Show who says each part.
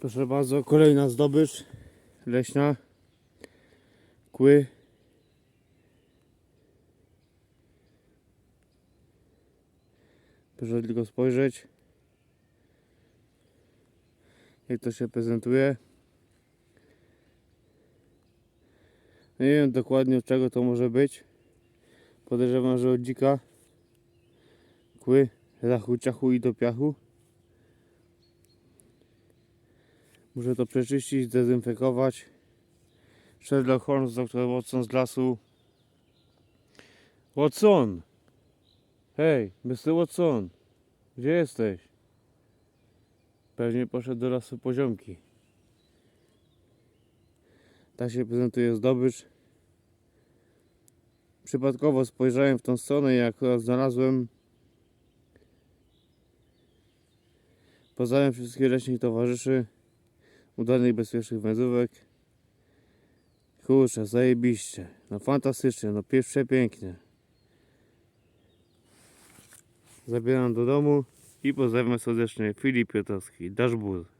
Speaker 1: Proszę bardzo, kolejna zdobycz leśna. Kły. Proszę tylko spojrzeć, jak to się prezentuje. Nie wiem dokładnie od czego to może być. Podejrzewam, że od dzika. Kły, rachu, ciachu i do piachu. Muszę to przeczyścić, zdezynfekować. Sherlock Holmes, dr Watson z lasu. Watson! Hej, Mr. Watson! Gdzie jesteś? Pewnie poszedł do lasu poziomki. Tak się prezentuje zdobycz. Przypadkowo spojrzałem w tą stronę i akurat znalazłem Pozdrawiam wszystkich leśnych towarzyszy udanych bezpiecznych wędrówek. Kurczę, zajebiście. No fantastycznie, no przepięknie. Zabieram do domu i pozdrawiam serdecznie Filip Piotrowski, Dashbur.